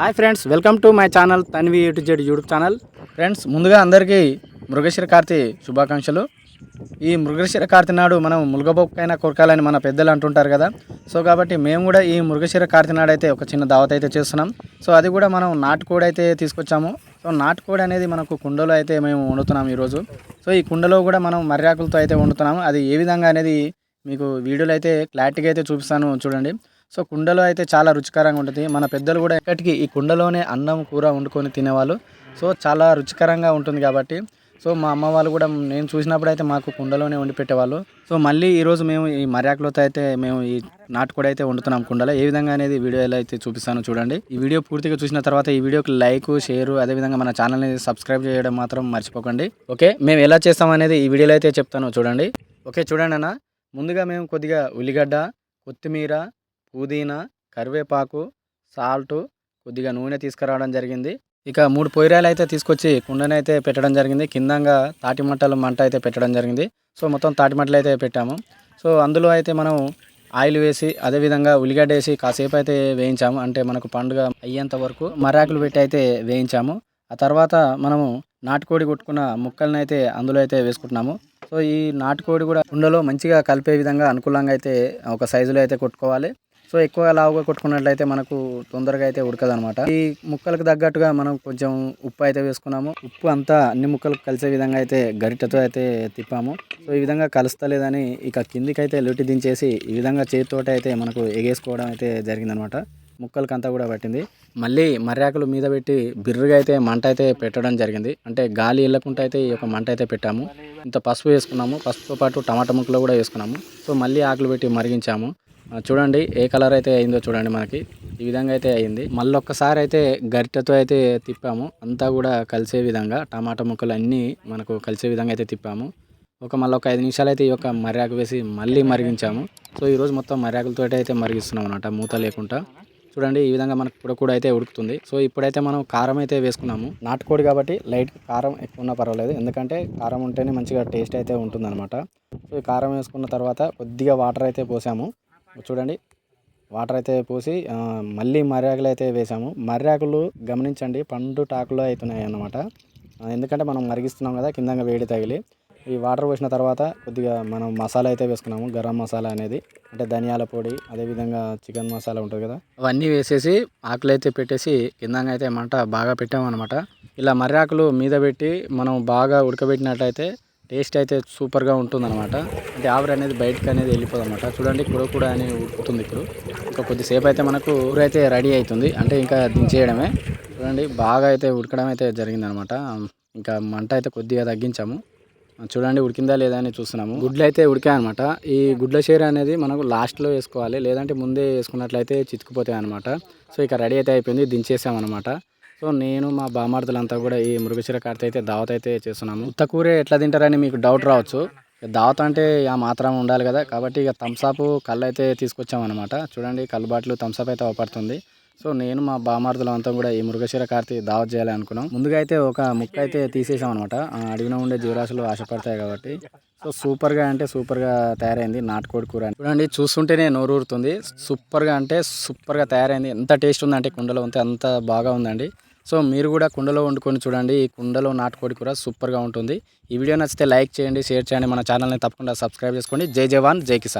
Hi friends welcome to my channel Tanvi to Z YouTube channel. Friends ముందుగా అందరికీ మృగశిర కార్తి శుభాకాంక్షలు. ఈ మృగశిర కార్తి నాడు మనం ములగబొక్కైనా కొరకాలని మన పెద్దలు అంటుంటారు కదా. సో కాబట్టి మేము కూడా ఈ మృగశిర కార్తి నాడు అయితే ఒక చిన్న దావత్ అయితే చేస్తున్నాం. సో అది కూడా మనం నాటుకోడి అయితే తీసుకొచ్చాము. సో నాటుకోడి అనేది మనకు కుండలో అయితే మేము వండుతున్నాం ఈరోజు. సో ఈ కుండలో కూడా మనం మర్యాకులతో అయితే వండుతున్నాము. అది ఏ విధంగా అనేది మీకు వీడియోలో అయితే క్లారిటీగా అయితే చూపిస్తాను చూడండి. సో కుండలో అయితే చాలా రుచికరంగా ఉంటుంది. మన పెద్దలు కూడా ఎక్కడికి ఈ కుండలోనే అన్నం కూర వండుకొని తినేవాళ్ళు. సో చాలా రుచికరంగా ఉంటుంది కాబట్టి. సో మా అమ్మ వాళ్ళు కూడా నేను చూసినప్పుడు అయితే మాకు కుండలోనే వండి పెట్టేవాళ్ళు. సో మళ్ళీ ఈరోజు మేము ఈ మర్యాకులతో అయితే మేము ఈ నాటుకోడి అయితే వండుతున్నాం కుండలో. ఏ విధంగా అనేది వీడియోలో అయితే చూపిస్తాను చూడండి. ఈ వీడియో పూర్తిగా చూసిన తర్వాత ఈ వీడియోకి లైక్ షేర్ అదేవిధంగా మన ఛానల్ని సబ్స్క్రైబ్ చేయడం మాత్రం మర్చిపోకండి. ఓకే మేము ఎలా చేస్తాం అనేది ఈ వీడియోలో అయితే చెప్తాను చూడండి. ఓకే చూడండి అన్న. ముందుగా మేము కొద్దిగా ఉల్లిగడ్డ కొత్తిమీర పుదీనా కరివేపాకు సాల్ట్ కొద్దిగా నూనె తీసుకురావడం జరిగింది. ఇక మూడు పొయ్యిరాయలు అయితే తీసుకొచ్చి కుండని అయితే పెట్టడం జరిగింది. కిందంగా తాటిమట్టలు మంట అయితే పెట్టడం జరిగింది. సో మొత్తం తాటిమట్టలు అయితే పెట్టాము. సో అందులో అయితే మనం ఆయిల్ వేసి అదేవిధంగా ఉల్లిగడ్డ వేసి కాసేపు అయితే వేయించాము. అంటే మనకు పండుగ అయ్యేంత వరకు మరాకులు పెట్టి అయితే వేయించాము. ఆ తర్వాత మనము నాటుకోడి కొట్టుకున్న ముక్కలను అయితే అందులో అయితే వేసుకుంటున్నాము. సో ఈ నాటుకోడి కూడా కుండలో మంచిగా కలిపే విధంగా అనుకూలంగా అయితే ఒక సైజులో అయితే కొట్టుకోవాలి. సో ఎక్కువ లావుగా కొట్టుకున్నట్లయితే మనకు తొందరగా అయితే ఉడకదనమాట ఈ ముక్కలకు తగ్గట్టుగా మనం కొంచెం ఉప్పు అయితే వేసుకున్నాము. ఉప్పు అంతా అన్ని ముక్కలకు కలిసే విధంగా అయితే గరిటెతో అయితే తిప్పాము. సో ఈ విధంగా కలుస్తలేదని ఇక కిందికి అయితే లొట్టి దించేసి ఈ విధంగా చేతితోటి అయితే మనకు ఎగేసుకోవడం అయితే జరిగిందనమాట ముక్కలకి అంతా కూడా పట్టింది. మళ్ళీ మర్యాకులు మీద పెట్టి బిర్రుగా అయితే మంట అయితే పెట్టడం జరిగింది. అంటే గాలి వెళ్ళకుండా అయితే ఈ యొక్క మంట అయితే పెట్టాము. ఇంత పసుపు వేసుకున్నాము. పసుపుతో పాటు టమాటా ముక్కలు కూడా వేసుకున్నాము. సో మళ్ళీ ఆకులు పెట్టి మరిగించాము. చూడండి ఏ కలర్ అయితే అయిందో చూడండి మనకి. ఈ విధంగా అయితే అయింది. మళ్ళీ ఒక్కసారి అయితే గరిటెతో అయితే తిప్పాము. అంతా కూడా కలిసే విధంగా టమాటా ముక్కలు అన్నీ మనకు కలిసే విధంగా అయితే తిప్పాము. ఒక మళ్ళీ ఒక ఐదు నిమిషాలు అయితే ఈ యొక్క మర్యాకు వేసి మళ్ళీ మరిగించాము. సో ఈరోజు మొత్తం మర్యాకులతో అయితే మరిగిస్తున్నాం అనమాట మూత లేకుండా. చూడండి ఈ విధంగా మనకు ఇప్పుడు కూడా అయితే ఉడుకుతుంది. సో ఇప్పుడైతే మనం కారం అయితే వేసుకున్నాము. నాటుకోడి కాబట్టి లైట్ కారం ఎక్కువ ఉన్నా పర్వాలేదు. ఎందుకంటే కారం ఉంటేనే మంచిగా టేస్ట్ అయితే ఉంటుందన్నమాట. సో ఈ కారం వేసుకున్న తర్వాత కొద్దిగా వాటర్ అయితే పోసాము. చూడండి వాటర్ అయితే పోసి మళ్ళీ మర్యాకులు అయితే వేసాము మర్యాకులు గమనించండి పండు టాకులో అవుతున్నాయి అన్నమాట ఎందుకంటే మనం మరిగిస్తున్నాం కదా కిందంగా వేడి తగిలి. ఈ వాటర్ పోసిన తర్వాత కొద్దిగా మనం మసాలా అయితే వేసుకున్నాము గరం మసాలా అనేది. అంటే ధనియాల పొడి అదేవిధంగా చికెన్ మసాలా ఉంటుంది కదా. అవన్నీ వేసేసి ఆకులు అయితే పెట్టేసి కిందంగా అయితే మంట బాగా పెట్టామన్నమాట. ఇలా మర్రాకులు మీద పెట్టి మనం బాగా ఉడకబెట్టినట్లయితే టేస్ట్ అయితే సూపర్గా ఉంటుందన్నమాట. అంటే ఆవిరి అనేది బయటకు అనేది వెళ్ళిపోదు అనమాట చూడండి కూర కూడా అనేది ఉడుకుతుంది ఇప్పుడు. ఇంకా కొద్దిసేపు అయితే మనకు కూర అయితే రెడీ అవుతుంది. అంటే ఇంకా దించేయడమే. చూడండి బాగా అయితే ఉడకడం అయితే జరిగిందనమాట ఇంకా మంట అయితే కొద్దిగా తగ్గించాము. చూడండి ఉడికిందా లేదా అని చూస్తున్నాము. గుడ్లు అయితే ఉడికాయనమాట ఈ గుడ్ల షేర్ అనేది మనకు లాస్ట్లో వేసుకోవాలి. లేదంటే ముందే వేసుకున్నట్లయితే చితికిపోతాయి అనమాట సో ఇక రెడీ అయితే అయిపోయింది. దించేసామన్నమాట. సో నేను మా బామార్దులంతా కూడా ఈ మృగశిర కార్తె అయితే దావత్ అయితే చేస్తున్నాము. ఉత్త కూరే ఎట్లా తింటారని మీకు డౌట్ రావచ్చు. దావత్ అంటే ఆ మాత్రం ఉండాలి కదా. కాబట్టి ఇక థమ్సాప్ కళ్ళు అయితే తీసుకొచ్చామన్నమాట చూడండి కళ్ళు బాటిల్ థమ్సాప్ అయితే అవపడుతుంది. సో నేను మా బామార్దులం అంతా కూడా ఈ మృగశిర కార్తె దావత్ చేయాలి అనుకున్నాం. ముందుగా అయితే ఒక ముక్క అయితే తీసేసాం అనమాట అడవిలో ఉండే జీవరాశులు ఆశపడతాయి కాబట్టి. సో సూపర్గా అంటే సూపర్గా తయారైంది నాటుకోడి కూర. అని. చూడండి చూస్తుంటేనే నోరూరుతుంది సూపర్గా అంటే సూపర్గా తయారైంది. ఎంత టేస్ట్ ఉందంటే కుండలో ఉంటే అంత బాగా ఉందండి. సో మీరు కూడా కుండలో వండుకొని చూడండి. ఈ కుండలో నాటుకోడి కూర సూపర్గా ఉంటుంది. ఈ వీడియో నచ్చితే లైక్ చేయండి షేర్ చేయండి. మన ఛానల్ని తప్పకుండా సబ్స్క్రైబ్ చేసుకోండి. జై జవాన్ జై కిసాన్.